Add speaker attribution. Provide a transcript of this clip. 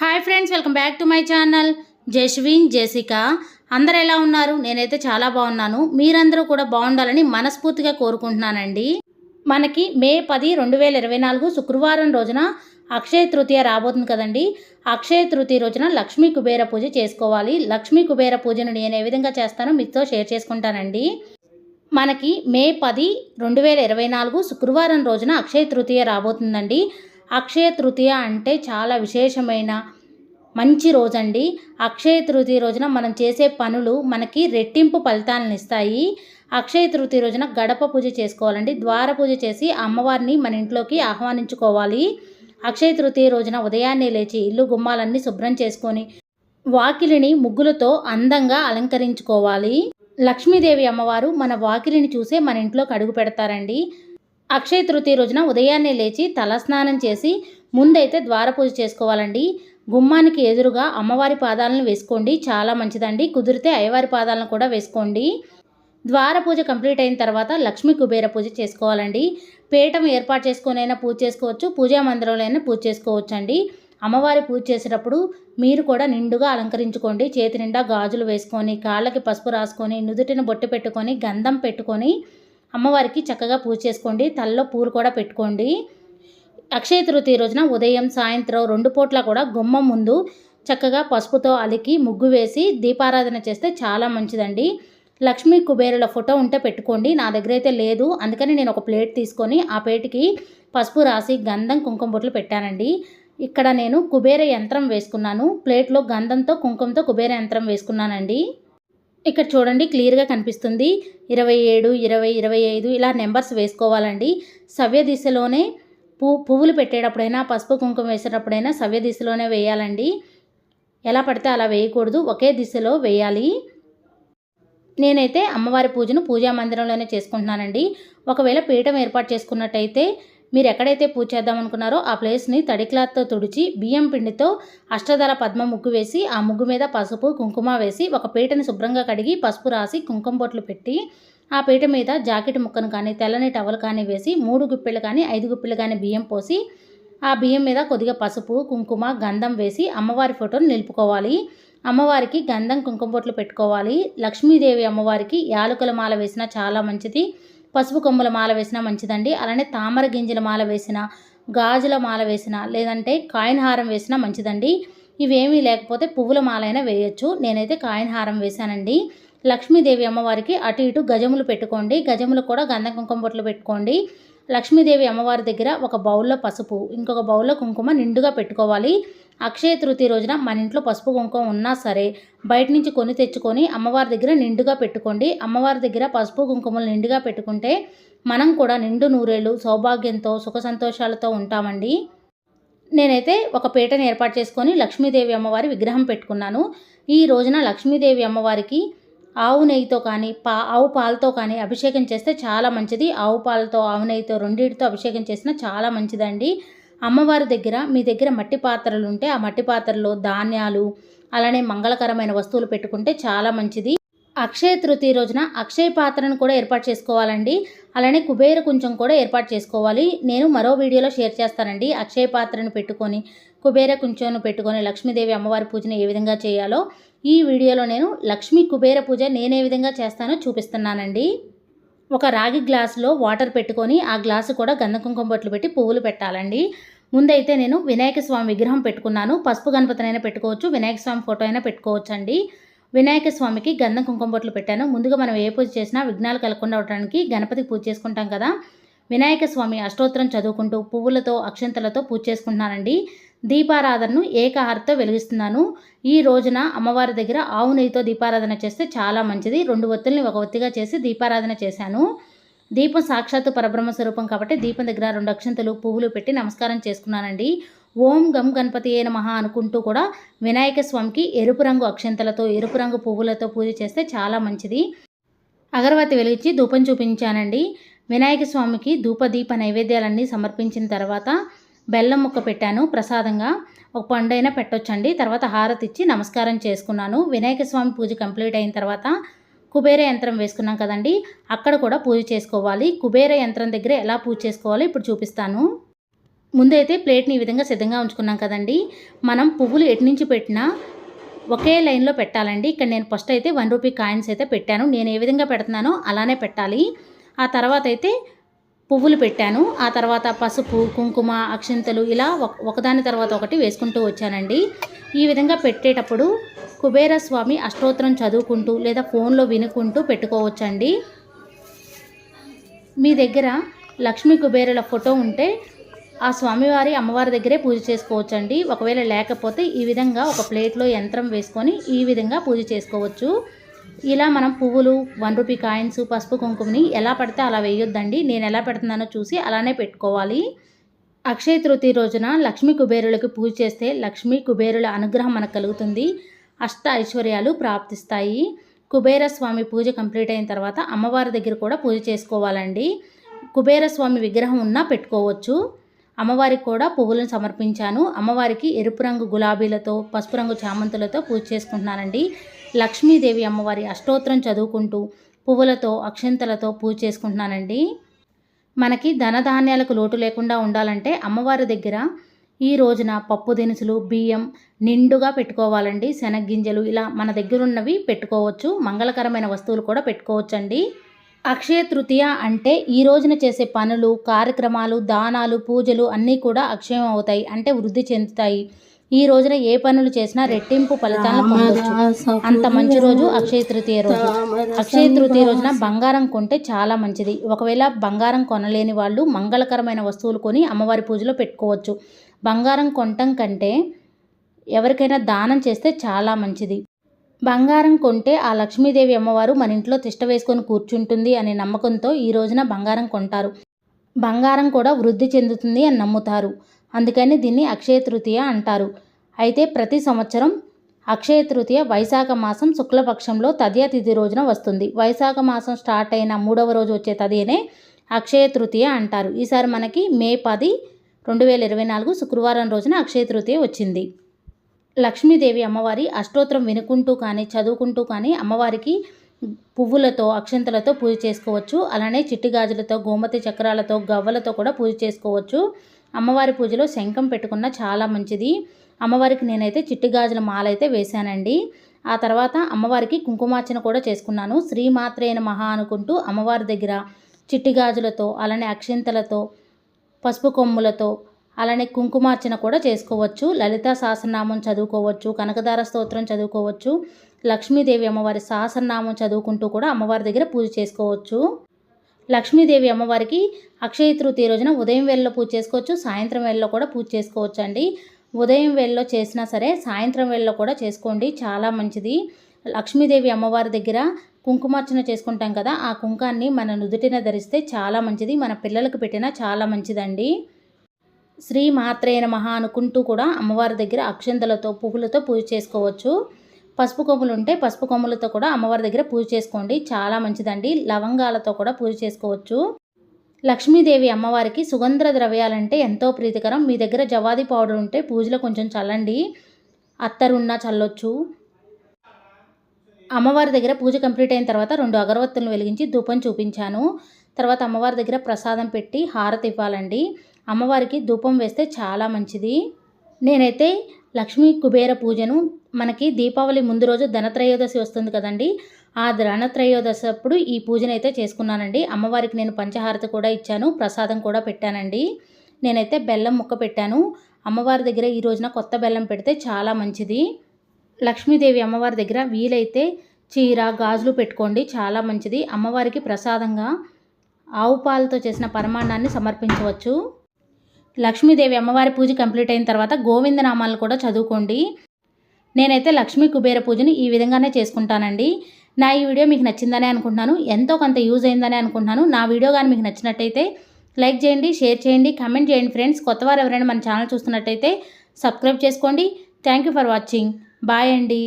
Speaker 1: Hi friends welcome back to my channel. Jaswin Jessica అందరు ఎలా ఉన్నారు? నేనైతే చాలా బాగున్నాను. మీరందరూ కూడా బాగుండాలని మనస్ఫూర్తిగా కోరుకుంటున్నానండి. మనకి మే పది రెండు వేల ఇరవై నాలుగు శుక్రవారం రోజున అక్షయ తృతీయ రాబోతుంది కదండి. అక్షయ తృతీయ రోజున లక్ష్మీ కుబేర పూజ చేసుకోవాలి. లక్ష్మీ కుబేర పూజను నేను ఏ విధంగా చేస్తానో మీతో షేర్ చేసుకుంటానండి. మనకి మే పది రెండు వేల ఇరవై నాలుగు శుక్రవారం రోజున అక్షయ తృతీయ రాబోతుందండి. అక్షయ తృతీయ అంటే చాలా విశేషమైన మంచి రోజండి. అక్షయ తృతీయ రోజున మనం చేసే పనులు మనకి రెట్టింపు ఫలితాలను ఇస్తాయి. అక్షయ తృతీయ రోజున గడప పూజ చేసుకోవాలండి. ద్వార పూజ చేసి అమ్మవారిని మన ఇంట్లోకి ఆహ్వానించుకోవాలి. అక్షయ తృతీయ రోజున ఉదయాన్నే లేచి ఇల్లు గుమ్మాలన్నీ శుభ్రం చేసుకొని వాకిలిని ముగ్గులతో అందంగా అలంకరించుకోవాలి. లక్ష్మీదేవి అమ్మవారు మన వాకిలిని చూసే మన ఇంట్లోకి అడుగు పెడతారండి. అక్షయ తృతీయ రోజున ఉదయాన్నే లేచి తలస్నానం చేసి ముందైతే ద్వారపూజ చేసుకోవాలండి. గుమ్మానికి ఎదురుగా అమ్మవారి పాదాలను వేసుకోండి. చాలా మంచిదండి. కుదిరితే అయ్యవారి పాదాలను కూడా వేసుకోండి. ద్వార పూజ కంప్లీట్ అయిన తర్వాత లక్ష్మీ కుబేర పూజ చేసుకోవాలండి. పీఠం ఏర్పాటు చేసుకునైనా పూజ చేసుకోవచ్చు. పూజా మందిరంలో పూజ చేసుకోవచ్చు అండి అమ్మవారి పూజ చేసేటప్పుడు మీరు కూడా నిండుగా అలంకరించుకోండి. చేతి నిండా గాజులు వేసుకొని కాళ్ళకి పసుపు రాసుకొని నుదుటిని బొట్టు పెట్టుకొని గంధం పెట్టుకొని అమ్మవారికి చక్కగా పూజ చేసుకోండి. తలలో పూలు కూడా పెట్టుకోండి. అక్షయ తృతీయ రోజున ఉదయం సాయంత్రం రెండు పూట్ల కూడా గుమ్మం ముందు చక్కగా పసుపుతో అలికి ముగ్గు వేసి దీపారాధన చేస్తే చాలా మంచిదండి. లక్ష్మీ కుబేరుల ఫోటో ఉంటే పెట్టుకోండి. నా దగ్గర అయితే లేదు. అందుకని నేను ఒక ప్లేట్ తీసుకొని ఆ ప్లేట్కి పసుపు రాసి గంధం కుంకుమ బొట్లు పెట్టానండి. ఇక్కడ నేను కుబేర యంత్రం వేసుకున్నాను. ప్లేట్లో గంధంతో కుంకుమతో కుబేర యంత్రం వేసుకున్నానండి. ఇక్కడ చూడండి క్లియర్గా కనిపిస్తుంది. ఇరవై ఏడు ఇరవై ఇరవై ఐదు ఇలా నెంబర్స్ వేసుకోవాలండి. సవ్య దిశలోనే పువ్వు పువ్వులు పెట్టేటప్పుడైనా పసుపు కుంకుమ వేసేటప్పుడైనా సవ్య దిశలోనే వేయాలండి. ఎలా పడితే అలా వేయకూడదు. ఒకే దిశలో వేయాలి. నేనైతే అమ్మవారి పూజను పూజా మందిరంలోనే చేసుకుంటున్నానండి. ఒకవేళ పీఠం ఏర్పాటు చేసుకున్నట్టయితే మీరు ఎక్కడైతే పూజ చేద్దాం అనుకున్నారో ఆ ప్లేస్ని తడి క్లాత్తో తుడిచి బియ్యం పిండితో అష్టదళ పద్మ ముగ్గు వేసి ఆ ముగ్గు మీద పసుపు కుంకుమ వేసి ఒక పీటని శుభ్రంగా కడిగి పసుపు రాసి కుంకుమ బొట్లు పెట్టి ఆ పీట మీద జాకెట్ ముక్కను కానీ తెల్లని టవల్ కానీ వేసి మూడు గుప్పెలు కానీ ఐదు గుప్పెలు కానీ బియ్యం పోసి ఆ బియ్యం మీద కొద్దిగా పసుపు కుంకుమ గంధం వేసి అమ్మవారి ఫోటోను నిలుపుకోవాలి. అమ్మవారికి గంధం కుంకుమ బొట్లు పెట్టుకోవాలి. లక్ష్మీదేవి అమ్మవారికి యాలకుల మాల వేసినా చాలా మంచిది. పసుపు కొమ్ముల మాల వేసినా మంచిదండి. అలానే తామర గింజల మాల వేసిన గాజుల మాల వేసినా లేదంటే కాయిన్ హారం వేసినా మంచిదండి. ఇవేమీ లేకపోతే పువ్వుల మాల అయినా వేయొచ్చు. నేనైతే కాయిన్ హారం వేశానండి. లక్ష్మీదేవి అమ్మవారికి అటు ఇటు గజములు పెట్టుకోండి. గజములు కూడా గంధ కుంకుమ బొట్లు పెట్టుకోండి. లక్ష్మీదేవి అమ్మవారి దగ్గర ఒక బౌల్లో పసుపు ఇంకొక బౌల్లో కుంకుమ నిండుగా పెట్టుకోవాలి. అక్షయ తృతీయ రోజున మన ఇంట్లో పసుపు కుంకుమ ఉన్నా సరే బయట నుంచి కొని తెచ్చుకొని అమ్మవారి దగ్గర నిండుగా పెట్టుకోండి. అమ్మవారి దగ్గర పసుపు కుంకుమలు నిండుగా పెట్టుకుంటే మనం కూడా నిండు నూరేళ్ళు సౌభాగ్యంతో సుఖ సంతోషాలతో ఉంటామండి. నేనైతే ఒక పీటను ఏర్పాటు చేసుకొని లక్ష్మీదేవి అమ్మవారి విగ్రహం పెట్టుకున్నాను. ఈ రోజున లక్ష్మీదేవి అమ్మవారికి ఆవు నెయ్యితో కానీ పా ఆవు పాలతో కానీ అభిషేకం చేస్తే చాలా మంచిది. ఆవు పాలతో ఆవు నెయ్యితో రెండింటితో అభిషేకం చేసినా చాలా మంచిదండి. అమ్మవారి దగ్గర మీ దగ్గర మట్టి పాత్రలు ఉంటే ఆ మట్టి పాత్రలో ధాన్యాలు అలానే మంగళకరమైన వస్తువులు పెట్టుకుంటే చాలా మంచిది. అక్షయ తృతీయ రోజున అక్షయ పాత్రను కూడా ఏర్పాటు చేసుకోవాలండి. అలానే కుబేర కుంచం కూడా ఏర్పాటు చేసుకోవాలి. నేను మరో వీడియోలో షేర్ చేస్తానండి అక్షయ పాత్రను పెట్టుకొని కుబేర కుంచంను పెట్టుకొని లక్ష్మీదేవి అమ్మవారి పూజను ఏ విధంగా చేయాలో. ఈ వీడియోలో నేను లక్ష్మీ కుబేర పూజ నేను ఏ విధంగా చేస్తానో చూపిస్తున్నానండి. ఒక రాగి గ్లాసులో వాటర్ పెట్టుకొని ఆ గ్లాసు కూడా గంధ కుంకుమ బొట్లు పెట్టి పువ్వులు పెట్టాలండి. ముందైతే నేను వినాయక స్వామి విగ్రహం పెట్టుకున్నాను. పసుపు గణపతినైనా పెట్టుకోవచ్చు వినాయక స్వామి ఫోటో అయినా పెట్టుకోవచ్చు అండి వినాయక స్వామికి గంధం కుంకుమ బొట్లు పెట్టాను. ముందుగా మనం ఏ పూజ చేసినా విఘ్నాలు కలగకుండా ఉండడానికి గణపతికి పూజ చేసుకుంటాం కదా. వినాయక స్వామి అష్టోత్తరం చదువుకుంటూ పువ్వులతో అక్షంతలతో పూజ చేసుకుంటున్నానండి. దీపారాధనను ఏకహారతో వెలిగిస్తున్నాను. ఈ రోజున అమ్మవారి దగ్గర ఆవు నెయ్యితో దీపారాధన చేస్తే చాలా మంచిది. రెండు ఒత్తుల్ని ఒక ఒత్తిగా చేసి దీపారాధన చేశాను. దీపం సాక్షాత్తు పరబ్రహ్మ స్వరూపం కాబట్టి దీపం దగ్గర రెండు అక్షంతలు పువ్వులు పెట్టి నమస్కారం చేసుకున్నానండి. ఓం గం గణపతి అయిన మహా అనుకుంటూ కూడా వినాయక స్వామికి ఎరుపు రంగు అక్షంతలతో ఎరుపు రంగు పువ్వులతో పూజ చేస్తే చాలా మంచిది. అగరవత్తి వెలిగించి ధూపం చూపించానండి. వినాయక స్వామికి ధూప దీప నైవేద్యాలన్నీ సమర్పించిన తర్వాత బెల్లం ముక్క పెట్టాను ప్రసాదంగా. ఒక పండైనా పెట్టొచ్చండి. తర్వాత హారతి ఇచ్చి నమస్కారం చేసుకున్నాను. వినాయక స్వామి పూజ కంప్లీట్ అయిన తర్వాత కుబేర యంత్రం వేసుకున్నాం కదండి. అక్కడ కూడా పూజ చేసుకోవాలి. కుబేర యంత్రం దగ్గర ఎలా పూజ చేసుకోవాలో ఇప్పుడు చూపిస్తాను. ముందైతే ప్లేట్ని ఈ విధంగా సిద్ధంగా ఉంచుకున్నాం కదండి. మనం పువ్వులు ఎటు నుంచి పెట్టినా ఒకే లైన్లో పెట్టాలండి. ఇక్కడ నేను ఫస్ట్ అయితే వన్ రూపీ కాయిన్స్ అయితే పెట్టాను. నేను ఏ విధంగా పెడుతున్నానో అలానే పెట్టాలి. ఆ తర్వాత అయితే పువ్వులు పెట్టాను. ఆ తర్వాత పసుపు కుంకుమ అక్షింతలు ఇలా ఒక- ఒకదాని తర్వాత ఒకటి వేసుకుంటూ వచ్చానండి. ఈ విధంగా పెట్టేటప్పుడు కుబేర స్వామి అష్టోత్తరం చదువుకుంటూ లేదా ఫోన్లో వినుకుంటూ పెట్టుకోవచ్చండి. మీ దగ్గర లక్ష్మీ కుబేరుల ఫోటో ఉంటే ఆ స్వామివారి అమ్మవారి దగ్గరే పూజ చేసుకోవచ్చండి. ఒకవేళ లేకపోతే ఈ విధంగా ఒక ప్లేట్లో యంత్రం వేసుకొని ఈ విధంగా పూజ చేసుకోవచ్చు. ఇలా మనం పువ్వులు వన్ రూపీ కాయిన్స్ పసుపు కుంకుమని ఎలా పడితే అలా వేయొద్దండి. నేను ఎలా పెడుతున్నానో చూసి అలానే పెట్టుకోవాలి. అక్షయ తృతీయ రోజున లక్ష్మీ కుబేరులకు పూజ చేస్తే లక్ష్మీ కుబేరుల అనుగ్రహం మనకు కలుగుతుంది. అష్ట ఐశ్వర్యాలు ప్రాప్తిస్తాయి. కుబేర స్వామి పూజ కంప్లీట్ అయిన తర్వాత అమ్మవారి దగ్గర కూడా పూజ చేసుకోవాలండి. కుబేర స్వామి విగ్రహం ఉన్నా పెట్టుకోవచ్చు. అమ్మవారికి కూడా పువ్వులను సమర్పించాను. అమ్మవారికి ఎరుపు రంగు గులాబీలతో పసుపు రంగు చామంతులతో పూజ చేసుకుంటున్నానండి. లక్ష్మీదేవి అమ్మవారి అష్టోత్తరం చదువుకుంటూ పువ్వులతో అక్షంతలతో పూజ చేసుకుంటున్నానండి. మనకి ధనధాన్యాలకు లోటు లేకుండా ఉండాలంటే అమ్మవారి దగ్గర ఈ రోజున పప్పు దినుసులు బియ్యం నిండుగా పెట్టుకోవాలండి. శనగ్గింజలు ఇలా మన దగ్గర ఉన్నవి పెట్టుకోవచ్చు. మంగళకరమైన వస్తువులు కూడా పెట్టుకోవచ్చండి. అక్షయ తృతీయ అంటే ఈ రోజున చేసే పనులు కార్యక్రమాలు దానాలు పూజలు అన్నీ కూడా అక్షయం అవుతాయి. అంటే వృద్ధి చెందుతాయి. ఈ రోజున ఏ పనులు చేసినా రెట్టింపు ఫలితాలను పొందొచ్చు. అంత మంచి రోజు అక్షయ తృతీయ రోజు. అక్షయ తృతీయ రోజున బంగారం కొంటే చాలా మంచిది. ఒకవేళ బంగారం కొనలేని వాళ్ళు మంగళకరమైన వస్తువులు కొని అమ్మవారి పూజలో పెట్టుకోవచ్చు. బంగారం కొనటం కంటే ఎవరికైనా దానం చేస్తే చాలా మంచిది. బంగారం కొంటే ఆ లక్ష్మీదేవి అమ్మవారు మన ఇంట్లో తిష్ట వేసుకొని కూర్చుంటుంది అనే నమ్మకంతో ఈ రోజున బంగారం కొంటారు. బంగారం కూడా వృద్ధి చెందుతుంది అని నమ్ముతారు. అందుకని దీన్ని అక్షయ తృతీయ అంటారు. అయితే ప్రతి సంవత్సరం అక్షయ తృతీయ వైశాఖ మాసం శుక్లపక్షంలో తదియ తిథి రోజున వస్తుంది. వైశాఖ మాసం స్టార్ట్ అయిన మూడవ రోజు వచ్చే తదియనే అక్షయ తృతీయ అంటారు. ఈసారి మనకి మే పది రెండు వేల ఇరవై నాలుగు శుక్రవారం రోజున అక్షయ తృతీయ వచ్చింది. లక్ష్మీదేవి అమ్మవారి అష్టోత్తరం వినుకుంటూ కానీ చదువుకుంటూ కానీ అమ్మవారికి పువ్వులతో అక్షంతలతో పూజ చేసుకోవచ్చు. అలానే చిట్టి గాజులతో గోమతి చక్రాలతో గవ్వలతో కూడా పూజ చేసుకోవచ్చు. అమ్మవారి పూజలో శంఖం పెట్టుకున్న చాలా మంచిది. అమ్మవారికి నేనైతే చిట్టి గాజుల మాల అయితే వేశానండి. ఆ తర్వాత అమ్మవారికి కుంకుమార్చన కూడా చేసుకున్నాను. శ్రీమాత్రేన మహా అనుకుంటూ అమ్మవారి దగ్గర చిట్టి గాజులతో అలానే అక్షింతలతో పసుపు కొమ్ములతో అలానే కుంకుమార్చన కూడా చేసుకోవచ్చు. లలితా సహస్రనామం చదువుకోవచ్చు కనకదార స్తోత్రం చదువుకోవచ్చు లక్ష్మీదేవి అమ్మవారి సహస్రనామం చదువుకుంటూ కూడా అమ్మవారి దగ్గర పూజ చేసుకోవచ్చు. లక్ష్మీదేవి అమ్మవారికి అక్షయ తృతీయ రోజున ఉదయం వేళలో పూజ చేసుకోవచ్చు సాయంత్రం వేళలో కూడా పూజ చేసుకోవచ్చు అండి ఉదయం వేళలో చేసినా సరే సాయంత్రం వేళలో కూడా చేసుకోండి చాలా మంచిది. లక్ష్మీదేవి అమ్మవారి దగ్గర కుంకుమార్చన చేసుకుంటాం కదా ఆ కుంకాన్ని మన నుదుటిన ధరిస్తే చాలా మంచిది మన పిల్లలకు పెట్టినా చాలా మంచిదండి. శ్రీ మాత్రేయ మహా అనుకుంటూ కూడా అమ్మవారి దగ్గర అక్షంతలతో పువ్వులతో పూజ చేసుకోవచ్చు. పసుపు కొమ్ములు ఉంటే పసుపు కొమ్ములతో కూడా అమ్మవారి దగ్గర పూజ చేసుకోండి. చాలా మంచిదండి. లవంగాలతో కూడా పూజ చేసుకోవచ్చు. లక్ష్మీదేవి అమ్మవారికి సుగంధ ద్రవ్యాలంటే ఎంతో ప్రీతికరం. మీ దగ్గర జవాది పౌడర్ ఉంటే పూజలో కొంచెం చల్లండి. అత్తరున్నా చల్లొచ్చు. అమ్మవారి దగ్గర పూజ కంప్లీట్ అయిన తర్వాత రెండు అగరవత్తులను వెలిగించి ధూపం చూపించాను. తర్వాత అమ్మవారి దగ్గర ప్రసాదం పెట్టి హారతి ఇవ్వాలండి. అమ్మవారికి ధూపం వేస్తే చాలా మంచిది. నేనైతే లక్ష్మీ కుబేర పూజను మనకి దీపావళి ముందు రోజు ధనత్రయోదశి వస్తుంది కదండి. ఆ ధనత్రయోదశి అప్పుడు ఈ పూజనైతే చేసుకున్నానండి. అమ్మవారికి నేను పంచహారతి కూడా ఇచ్చాను ప్రసాదం కూడా పెట్టానండి. నేనైతే బెల్లం ముక్క పెట్టాను. అమ్మవారి దగ్గర ఈ రోజున కొత్త బెల్లం పెడితే చాలా మంచిది. లక్ష్మీదేవి అమ్మవారి దగ్గర వీలైతే చీర గాజులు పెట్టుకోండి చాలా మంచిది. అమ్మవారికి ప్రసాదంగా ఆవు పాలతో చేసిన పరమాణాన్ని సమర్పించవచ్చు. లక్ష్మీదేవి అమ్మవారి పూజ కంప్లీట్ అయిన తర్వాత గోవిందనామాలను కూడా చదువుకోండి. నేనైతే లక్ష్మీ కుబేర పూజని ఈ విధంగానే చేసుకుంటానండి. నా ఈ వీడియో మీకు నచ్చిందనే అనుకుంటున్నాను. ఎంతో కొంత యూజ్ అయిందనే అనుకుంటున్నాను. నా వీడియో కానీ మీకు నచ్చినట్టయితే లైక్ చేయండి షేర్ చేయండి కమెంట్ చేయండి ఫ్రెండ్స్. కొత్తవారు ఎవరైనా మన ఛానల్ చూస్తున్నట్టయితే సబ్స్క్రైబ్ చేసుకోండి. Thank you for watching. Bye అండి.